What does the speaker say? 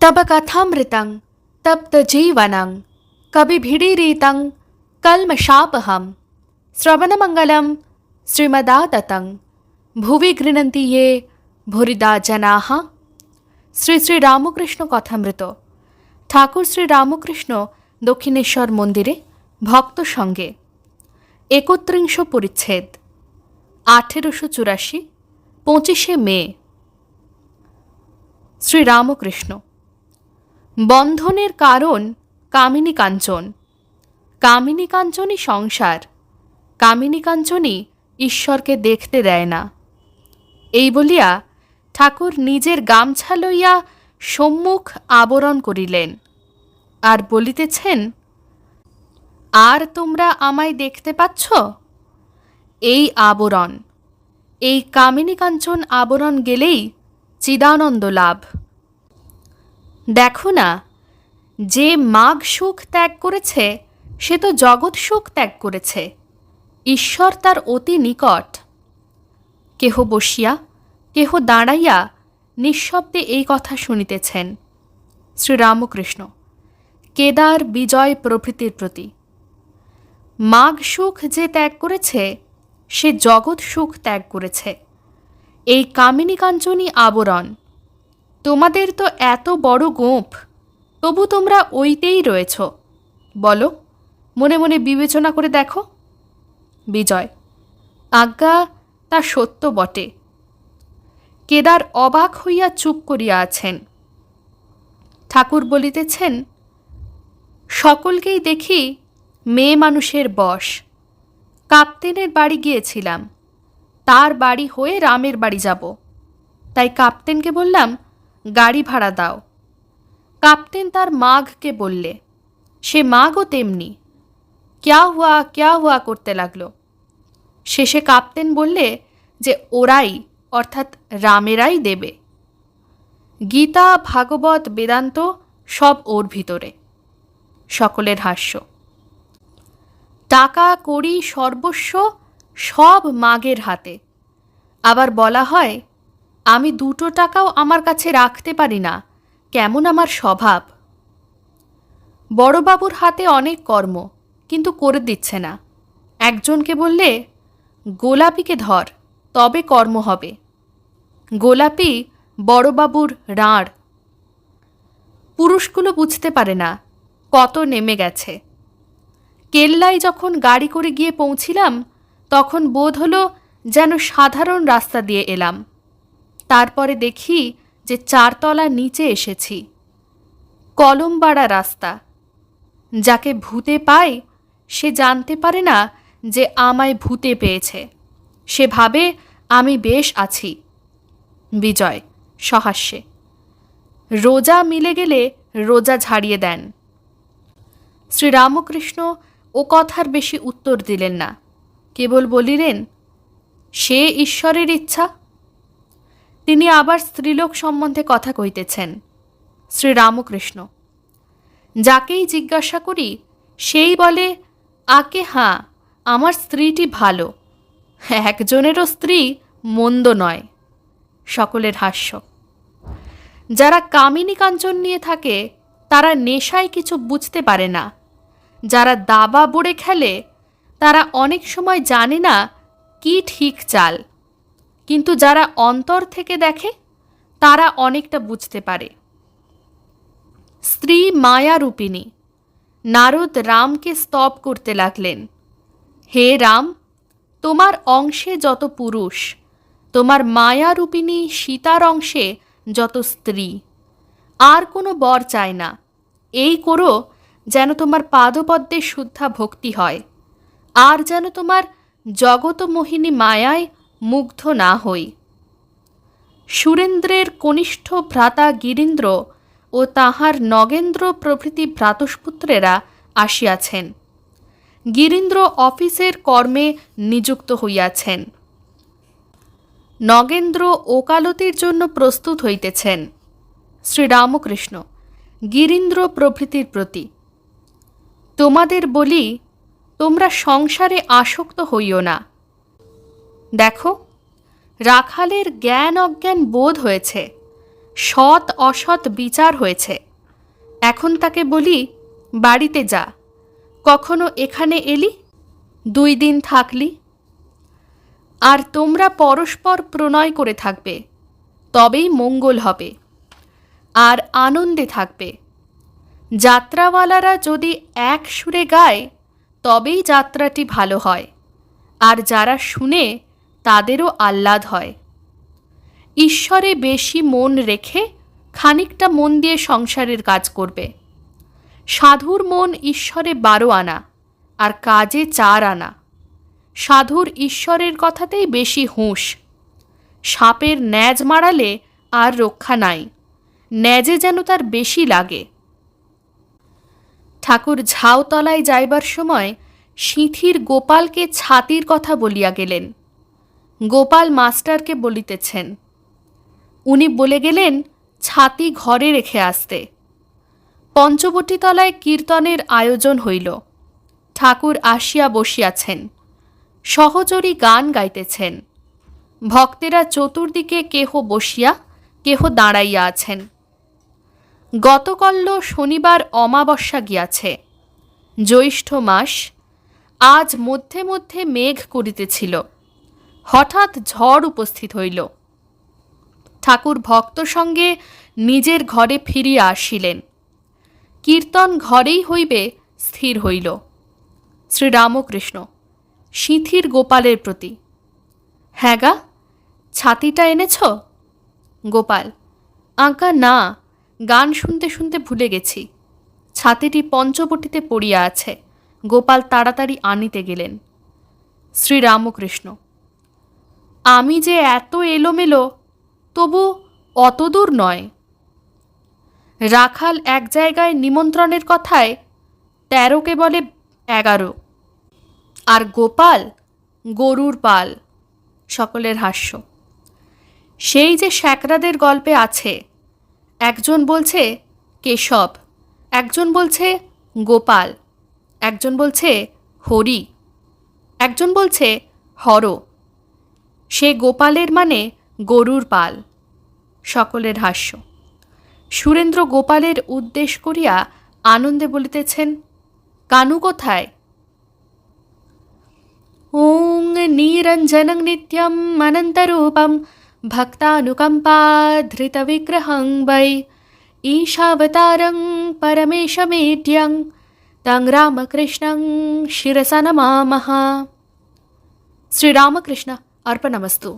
तब कथामृतं तप्तजीवनं कविभिडीरितं कल्मषापहं श्रवणमङ्गलं श्रीमदाततं ভুবি গৃণন্তি ইয়ে ভরিদা জনাহা শ্রী শ্রী রামকৃষ্ণ কথামৃত ঠাকুর শ্রী রামকৃষ্ণ দক্ষিণেশ্বর মন্দিরে ভক্ত সঙ্গে একত্রিংশ পরিচ্ছেদ আঠেরোশো চুরাশি পঁচিশে মে শ্রী রামকৃষ্ণ বন্ধনের কারণ কামিনী কাঞ্চন কামিনী কাঞ্চনই সংসার। কামিনী কাঞ্চনই ঈশ্বরকে দেখতে দেয় না। এই বলিয়া ঠাকুর নিজের গামছা লইয়া সম্মুখ আবরণ করিলেন। আর বলিতেছেন, আর তোমরা আমায় দেখতে পাচ্ছ? এই আবরণ। এই কামিনী কাঞ্চন আবরণ গেলেই চিদানন্দ লাভ। দেখো না, যে মাঘ সুখ ত্যাগ করেছে, সে তো জগৎ সুখ ত্যাগ করেছে। ঈশ্বর তার অতি নিকট। কেহ বসিয়া, কেহ দাঁড়াইয়া নিঃশব্দে এই কথা শুনিতেছেন। শ্রীরামকৃষ্ণ, কেদার বিজয় প্রভৃতির প্রতি। মাঘ সুখ যে ত্যাগ করেছে, সে জগৎ সুখ ত্যাগ করেছে। এই কামিনী কাঞ্চনী আবরণ তোমাদের তো এত বড় গোঁফ, তবু তোমরা ওইতেই রয়েছ। বলো, মনে মনে বিবেচনা করে দেখো। বিজয়, আজ্ঞা তা সত্য বটে। কেদার অবাক হইয়া চুপ করিয়া আছেন। ঠাকুর বলিতেছেন, সকলকেই দেখি মেয়ে মানুষের বশ। কাপ্তেনের বাড়ি গিয়েছিলাম, তার বাড়ি হয়ে রামের বাড়ি যাব। তাই কাপ্তেনকে বললাম গাড়ি ভাড়া দাও। কাপ্তেন তার মাঘকে বললে, সে মাঘও তেমনি। ক্যা হুয়া ক্যা হুয়া করতে লাগল? শেষে কাপ্তেন বললে যে, ওরাই, অর্থাৎ রামেরাই দেবে। গীতা, ভাগবত, বেদান্ত সব ওর ভিতরে। সকলের হাস্য। টাকা, কড়ি, সর্বস্ব সব মাগের হাতে। আবার বলা হয় আমি দুটো টাকাও আমার কাছে রাখতে পারি না। কেমন আমার স্বভাব? বড়বাবুর হাতে অনেক কর্ম, কিন্তু করে দিচ্ছে না। একজনকে বললে, গোলাপিকে ধর, তবে কর্ম হবে। গোলাপি বড়বাবুর রাঁড়। পুরুষগুলো বুঝতে পারে না কত নেমে গেছে। কেল্লায় যখন গাড়ি করে গিয়ে পৌঁছিলাম, তখন বোধ হলো যেন সাধারণ রাস্তা দিয়ে এলাম। তারপরে দেখি যে চারতলা নিচে এসেছি। কলমবাড়া রাস্তা। যাকে ভূতে পায়, সে জানতে পারে না যে আমায় ভূতে পেয়েছে। সে ভাবে, আমি বেশ আছি। বিজয়, সহাস্যে। রোজা মিলে গেলে রোজা ঝাড়িয়ে দেন। শ্রীরামকৃষ্ণ ও কথার বেশি উত্তর দিলেন না। কেবল বলিলেন, সে ঈশ্বরের ইচ্ছা। তিনি আবার স্ত্রীলোক সম্বন্ধে কথা কইতেছেন। শ্রীরামকৃষ্ণ, যাকেই জিজ্ঞাসা করি, সেই বলে, আকে হাঁ, আমার স্ত্রীটি ভালো, একজনেরও স্ত্রী মন্দ নয়। সকলের হাস্য। যারা কামিনী কাঞ্চন নিয়ে থাকে, তারা নেশায় কিছু বুঝতে পারে না। যারা দাবা বুড়ে খেলে, তারা অনেক সময় জানে না, কি ঠিক চাল। কিন্তু যারা অন্তর থেকে দেখে, তারা অনেকটা বুঝতে পারে। স্ত্রী মায়া মায়ারূপিণী নারদ রামকে স্তব করতে লাগলেন। হে রাম, তোমার অংশে যত পুরুষ, তোমার মায়া মায়ারূপিণী সীতার অংশে যত স্ত্রী, আর কোনো বর চায় না। এই করো যেন তোমার পাদপদ্মে শুদ্ধা ভক্তি হয়, আর যেন তোমার জগতমোহিনী মায়ায় মুগ্ধ না হই। সুরেন্দ্রের কনিষ্ঠ ভ্রাতা গিরীন্দ্র ও তাহার নগেন্দ্র প্রভৃতি ভ্রাতুষ্পুত্রেরা আসিয়াছেন। গিরীন্দ্র অফিসের কর্মে নিযুক্ত হইয়াছেন। নগেন্দ্র ওকালতির জন্য প্রস্তুত হইতেছেন। শ্রীরামকৃষ্ণ, গিরীন্দ্র প্রভৃতির প্রতি, তোমাদের বলি, তোমরা সংসারে আসক্ত হইও না। দেখো, রাখালের জ্ঞান অজ্ঞান বোধ হয়েছে সৎ অসৎ বিচার হয়েছে। এখন তাকে বলি, বাড়িতে যা। কখনো এখানে এলি? দুই দিন থাকলি? আর তোমরা পরস্পর প্রণয় করে থাকবে, তবেই মঙ্গল হবে। আর আনন্দে থাকবে। যাত্রাওয়ালারা যদি এক সুরে গায়, তবেই যাত্রাটি ভালো হয়। আর যারা শুনে তাদেরও আহ্লাদ হয়। ঈশ্বরে বেশি মন রেখে খানিকটা মন দিয়ে সংসারের কাজ করবে। সাধুর মন ঈশ্বরে বারো আনা, আর কাজে চার আনা। সাধুর ঈশ্বরের কথাতেই বেশি হুঁশ। সাপের ন্যাজ মারালে আর রক্ষা নাই, ন্যাজে যেন তার বেশি লাগে। ঠাকুর ঝাউতলায় যাইবার সময় সিঁথির গোপালকে ছাতির কথা বলিয়া গেলেন। গোপাল মাস্টারকে বলিতেছেন, উনি বলে গেলেন, ছাতি ঘরে রেখে আসতে। পঞ্চবটীতলায় কীর্তনের আয়োজন হইল। ঠাকুর আসিয়া বসিয়াছেন, সহচরী গান গাইতেছেন। ভক্তেরা চতুর্দিকে কেহ বসিয়া, কেহ দাঁড়াইয়া আছেন। গতকল্য শনিবার অমাবস্যা গিয়াছে। জ্যৈষ্ঠ মাস, আজ মধ্যে মধ্যে মেঘ করিতেছিল। হঠাৎ ঝড় উপস্থিত হইল। ঠাকুর ভক্ত সঙ্গে নিজের ঘরে ফিরিয়া আসিলেন। কীর্তন ঘরেই হইবে স্থির হইল। শ্রীরামকৃষ্ণ, সিঁথির গোপালের প্রতি। হ্যাঁ গা, ছাতিটা এনেছ? গোপাল আঁকা না, গান শুনতে শুনতে ভুলে গেছি। ছাতিটি পঞ্চবটিতে পড়িয়া আছে। গোপাল তাড়াতাড়ি আনিতে গেলেন। শ্রীরামকৃষ্ণ আমি যে এত এলোমেলো, তবু অত দূর নয়। রাখাল এক জায়গায় নিমন্ত্রণের কথায় তেরোকে বলে এগারো। আর গোপাল গরুর পাল, সকলের হাস্য। সেই যে শ্যাকরাদের গল্পে আছে, একজন বলছে কেশব, একজন বলছে গোপাল, একজন বলছে হরি, একজন বলছে হর। সে গোপালের মানে গরুর পাল সকলের হাস্য সুরেন্দ্র গোপালের উদ্দেশ করিয়া আনন্দে বলিতেছেন কানু কোথায় ওং নিরঞ্জনং নিত্যম অনন্তরূপম ভক্তানুকম্পাধৃতবিগ্রহং वै ईशावतारं परमेशमेड्यं तं रामकृष्णं शिरसा नमामः श्रीरामकृष्ण అర్పణమస్తు.